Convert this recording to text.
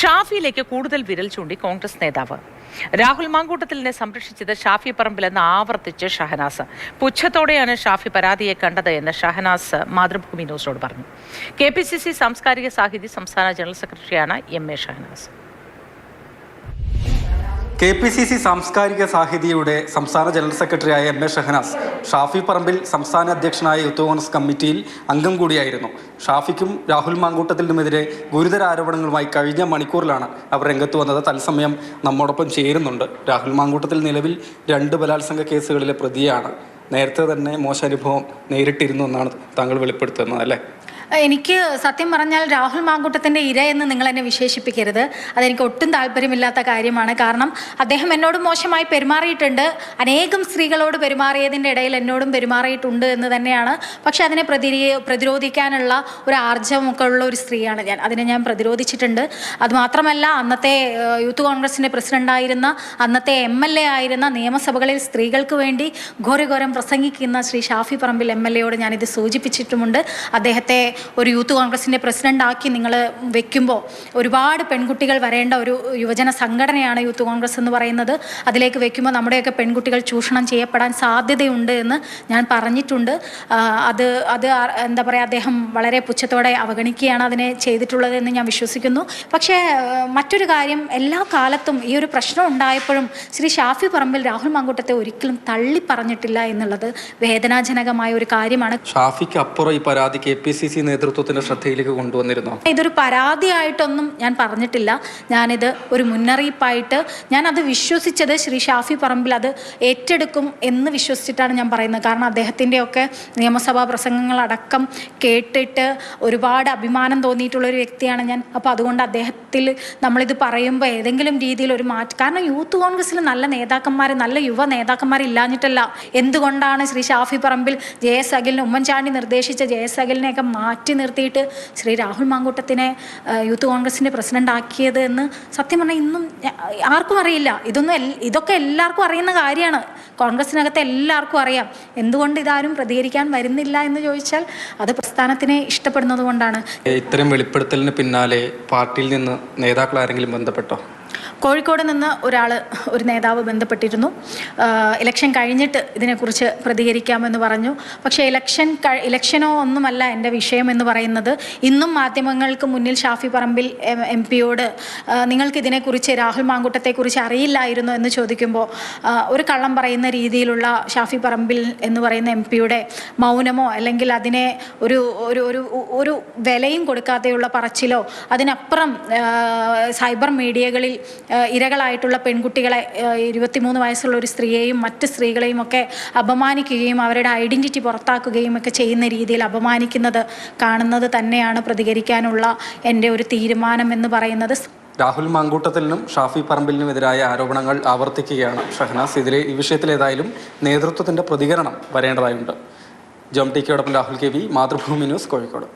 ഷാഫിയിലേക്ക് കൂടുതൽ വിരൽ ചൂണ്ടി കോൺഗ്രസ് നേതാവ്. രാഹുൽ മാങ്കൂട്ടത്തിലിനെ സംരക്ഷിച്ചത് ഷാഫി പറമ്പിലെന്ന് ആവർത്തിച്ച് ഷഹനാസ്. പുച്ഛത്തോടെയാണ് ഷാഫി പരാതിയെ കണ്ടത് എന്ന് ഷഹനാസ് മാതൃഭൂമി ന്യൂസിനോട് പറഞ്ഞു. കെ സാംസ്കാരിക സാഹിതി സംസ്ഥാന ജനറൽ സെക്രട്ടറിയാണ് M A Shahanas. K P C C Samskarika സാഹിതിയുടെ സംസ്ഥാന ജനറൽ സെക്രട്ടറിയായ എം എ ഷഹനാസ് ഷാഫി പറമ്പിൽ സംസ്ഥാന അധ്യക്ഷനായ യൂത്ത് കോൺഗ്രസ് കമ്മിറ്റിയിൽ അംഗം കൂടിയായിരുന്നു. ഷാഫിക്കും രാഹുൽ മാങ്കൂട്ടത്തിനുമെതിരെ ഗുരുതര ആരോപണങ്ങളുമായി കഴിഞ്ഞ മണിക്കൂറിലാണ് അവർ രംഗത്ത് വന്നത്. തത്സമയം നമ്മോടൊപ്പം ചേരുന്നുണ്ട്. രാഹുൽ മാങ്കൂട്ടത്തിൽ നിലവിൽ രണ്ട് ബലാത്സംഗ കേസുകളിലെ പ്രതിയാണ്. നേരത്തെ തന്നെ മോശ അനുഭവം നേരിട്ടിരുന്നു എന്നാണ് താങ്കൾ വെളിപ്പെടുത്തുന്നത് അല്ലേ? എനിക്ക് സത്യം പറഞ്ഞാൽ രാഹുൽ മാങ്കൂട്ടത്തിന്റെ ഇര എന്ന് നിങ്ങൾ എന്നെ വിശേഷിപ്പിക്കരുത്. അതെനിക്ക് ഒട്ടും താല്പര്യമില്ലാത്ത കാര്യമാണ്. കാരണം അദ്ദേഹം എന്നോട് മോശമായി പെരുമാറിയിട്ടുണ്ട്. അനേകം സ്ത്രീകളോട് പെരുമാറിയതിന്റെ ഇടയിൽ എന്നോടും പെരുമാറിയിട്ടുണ്ട് എന്ന് തന്നെയാണ്. പക്ഷെ അതിനെ പ്രതി പ്രതിരോധിക്കാനുള്ള ഒരു ആർജവമൊക്കെ ഉള്ള ഒരു സ്ത്രീയാണ് ഞാൻ. അതിനെ ഞാൻ പ്രതിരോധിച്ചിട്ടുണ്ട്. അതുമാത്രമല്ല അന്നത്തെ യൂത്ത് കോൺഗ്രസിന്റെ പ്രസിഡന്റായിരുന്ന അന്നത്തെ എം എൽ എ ആയിരുന്ന നിയമസഭകളിൽ സ്ത്രീകൾക്ക് വേണ്ടി ഘോരഘോരം പ്രസംഗിക്കുന്ന ശ്രീ ഷാഫി പറമ്പിൽ എം എൽ എയോട് ഞാനിത് സൂചിപ്പിച്ചിട്ടുമുണ്ട്. അദ്ദേഹത്തെ ഒരു യൂത്ത് കോൺഗ്രസിന്റെ പ്രസിഡന്റാക്കി നിങ്ങൾ വെക്കുമ്പോൾ ഒരുപാട് പെൺകുട്ടികൾ വരേണ്ട ഒരു യുവജന സംഘടനയാണ് യൂത്ത് കോൺഗ്രസ് എന്ന് പറയുന്നത്. അതിലേക്ക് വെക്കുമ്പോൾ നമ്മുടെയൊക്കെ പെൺകുട്ടികൾ ചൂഷണം ചെയ്യപ്പെടാൻ സാധ്യതയുണ്ട് എന്ന് ഞാൻ പറഞ്ഞിട്ടുണ്ട്. അത് അത് എന്താ പറയുക അദ്ദേഹം വളരെ പുച്ഛത്തോടെ അവഗണിക്കുകയാണ് അതിനെ ചെയ്തിട്ടുള്ളത് എന്ന് ഞാൻ വിശ്വസിക്കുന്നു. പക്ഷേ മറ്റൊരു കാര്യം എല്ലാ കാലത്തും ഈ ഒരു പ്രശ്നം ഉണ്ടായപ്പോഴും ശ്രീ ഷാഫി പറമ്പിൽ രാഹുൽ മാങ്കൂട്ടത്തെ ഒരിക്കലും തള്ളി പറഞ്ഞിട്ടില്ല എന്നുള്ളത് വേദനാജനകമായ ഒരു കാര്യമാണ്. ഷാഫിക്ക് അപ്പുറം ഈ പരാതി കെ പി സി സി നേതൃത്വത്തിന്റെ ശ്രദ്ധയിലേക്ക് കൊണ്ടുവന്നിരുന്നോ? ഇതൊരു പരാതിയായിട്ടൊന്നും ഞാൻ പറഞ്ഞിട്ടില്ല. ഞാനിത് ഒരു മുന്നറിയിപ്പായിട്ട് ഞാൻ അത് വിശ്വസിച്ചത് ശ്രീ ഷാഫി പറമ്പിൽ അത് ഏറ്റെടുക്കും എന്ന് വിശ്വസിച്ചിട്ടാണ് ഞാൻ പറയുന്നത്. കാരണം അദ്ദേഹത്തിന്റെയൊക്കെ നിയമസഭാ പ്രസംഗങ്ങളടക്കം കേട്ടിട്ട് ഒരുപാട് അഭിമാനം തോന്നിയിട്ടുള്ള ഒരു വ്യക്തിയാണ് ഞാൻ. അപ്പോൾ അതുകൊണ്ട് അദ്ദേഹത്തിൽ നമ്മളിത് പറയുമ്പോൾ ഏതെങ്കിലും രീതിയിൽ ഒരു മാറ്റം കാരണം യൂത്ത് കോൺഗ്രസ്സിൽ നല്ല നേതാക്കന്മാർ നല്ല യുവ നേതാക്കന്മാർ ഇല്ലാഞ്ഞിട്ടല്ല. എന്തുകൊണ്ടാണ് ശ്രീ ഷാഫി പറമ്പിൽ ജെ എസ് അഖിലിന് ഉമ്മൻചാണ്ടി നിർദ്ദേശിച്ച ജെ എസ് അഖിലിനെയൊക്കെ മാറ്റി നിർത്തിയിട്ട് ശ്രീ രാഹുൽ മാങ്കൂട്ടത്തിനെ യൂത്ത് കോൺഗ്രസിന്റെ പ്രസിഡന്റ് ആക്കിയത് എന്ന് സത്യം പറഞ്ഞാൽ ഇന്നും ആർക്കും അറിയില്ല. ഇതൊന്നും ഇതൊക്കെ എല്ലാവർക്കും അറിയുന്ന കാര്യമാണ്. കോൺഗ്രസിനകത്ത് എല്ലാവർക്കും അറിയാം. എന്തുകൊണ്ട് ഇതാരും പ്രതികരിക്കാൻ വരുന്നില്ല എന്ന് ചോദിച്ചാൽ അത് പ്രസ്ഥാനത്തിനെ ഇഷ്ടപ്പെടുന്നത് കൊണ്ടാണ്. ഇത്തരം വെളിപ്പെടുത്തലിന് പിന്നാലെ പാർട്ടിയിൽ നിന്ന് നേതാക്കൾ ആരെങ്കിലും ബന്ധപ്പെട്ടോ? കോഴിക്കോട് നിന്ന് ഒരാൾ ഒരു നേതാവ് ബന്ധപ്പെട്ടിരുന്നു. ഇലക്ഷൻ കഴിഞ്ഞിട്ട് ഇതിനെക്കുറിച്ച് പ്രതികരിക്കാമെന്ന് പറഞ്ഞു. പക്ഷേ ഇലക്ഷൻ ഇലക്ഷനോ ഒന്നുമല്ല എന്റെ വിഷയം എന്ന് പറയുന്നത്. ഇന്നും മാധ്യമങ്ങൾക്ക് മുന്നിൽ ഷാഫി പറമ്പിൽ എം- പിയോട് നിങ്ങൾക്ക് ഇതിനെക്കുറിച്ച് രാഹുൽ മാങ്കൂട്ടത്തെക്കുറിച്ച് അറിയില്ലായിരുന്നു എന്ന് ചോദിക്കുമ്പോൾ ഒരു കള്ളം പറയുന്ന രീതിയിലുള്ള ഷാഫി പറമ്പിൽ എന്ന് പറയുന്ന എം പിയുടെ മൗനമോ അല്ലെങ്കിൽ അതിനെ ഒരു ഒരു ഒരു ഒരു വിലയും കൊടുക്കാതെയുള്ള പറച്ചിലോ അതിനപ്പുറം സൈബർ മീഡിയകളിൽ ഇരകളായിട്ടുള്ള പെൺകുട്ടികളെ ഇരുപത്തിമൂന്ന് വയസ്സുള്ള ഒരു സ്ത്രീയെയും മറ്റ് സ്ത്രീകളെയും ഒക്കെ അപമാനിക്കുകയും അവരുടെ ഐഡന്റിറ്റി പുറത്താക്കുകയും ഒക്കെ ചെയ്യുന്ന രീതിയിൽ അപമാനിക്കുന്നത് കാണുന്നത് തന്നെയാണ് പ്രതികരിക്കാനുള്ള എന്റെ ഒരു തീരുമാനം എന്ന് പറയുന്നത്. രാഹുൽ മങ്കൂട്ടത്തിലും ഷാഫി പറമ്പിലിനും എതിരായ ആരോപണങ്ങൾ ആവർത്തിക്കുകയാണ് ഷഹനാസ്. ഇതിലെ ഈ വിഷയത്തിൽ ഏതായാലും നേതൃത്വത്തിന്റെ പ്രതികരണം വരേണ്ടതായുണ്ട്. Jom T കെയോടൊപ്പം Rahul K V Mathrubhumi news Kozhikode.